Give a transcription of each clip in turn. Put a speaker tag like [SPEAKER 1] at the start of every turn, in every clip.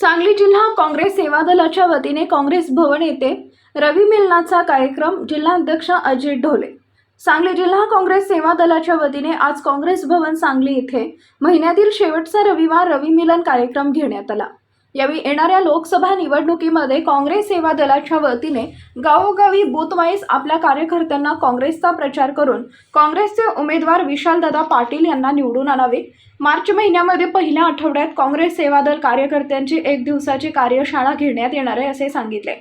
[SPEAKER 1] सांगली जिल्हा काँग्रेस सेवा दलाच्या वतीने काँग्रेस भवन येथे रवी मिलनाचा कार्यक्रम जिल्हाध्यक्ष अजित ढोले. सांगली जिल्हा काँग्रेस सेवा दलाच्या वतीने आज काँग्रेस भवन सांगली येथे महिन्यातील शेवटचा रविवार रवी मिलन कार्यक्रम घेण्यात आला. यावेळी येणाऱ्या लोकसभा निवडणुकीमध्ये काँग्रेस सेवा दलाच्या वतीने गावोगावी बूथवाईज आपल्या कार्यकर्त्यांना काँग्रेसचा प्रचार करून काँग्रेसचे उमेदवार विशालदादा पाटील यांना निवडून आणावे. मार्च महिन्यामध्ये पहिल्या आठवड्यात काँग्रेस सेवा दल कार्यकर्त्यांची एक दिवसाची कार्यशाळा घेण्यात येणार आहे असे सांगितले.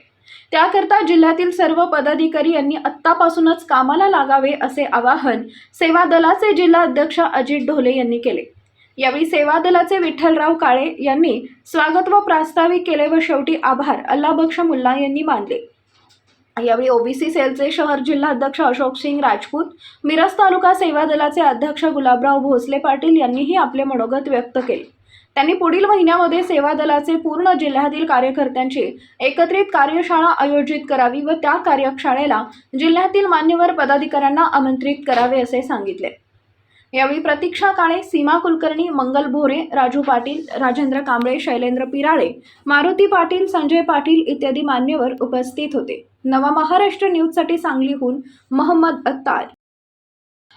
[SPEAKER 1] त्याकरता जिल्ह्यातील सर्व पदाधिकारी यांनी आत्तापासूनच कामाला लागावे असे आवाहन सेवा दलाचे जिल्हा अध्यक्ष अजित ढोले यांनी केले. यावेळी सेवा दलाचे विठ्ठलराव काळे यांनी स्वागत व प्रास्ताविक केले व शेवटी आभार अल्लाबक्ष मुल्ला यांनी मानले. यावेळी ओबीसी सेलचे शहर जिल्हा अध्यक्ष अशोक सिंग राजपूत मिरज तालुका सेवा दलाचे अध्यक्ष गुलाबराव भोसले पाटील यांनीही आपले मनोगत व्यक्त केले. त्यांनी पुढील महिन्यामध्ये सेवा दलाचे पूर्ण जिल्ह्यातील कार्यकर्त्यांची एकत्रित कार्यशाळा आयोजित करावी व त्या कार्यशाळेला जिल्ह्यातील मान्यवर पदाधिकाऱ्यांना आमंत्रित करावे असे सांगितले. यावेळी प्रतीक्षा काळे सीमा कुलकर्णी मंगल भोरे राजू पाटील राजेंद्र कांबळे शैलेंद्र पिराळे मारुती पाटील संजय पाटील इत्यादी मान्यवर उपस्थित होते. नवा महाराष्ट्र न्यूजसाठी सांगलीहून महम्मद अत्तार.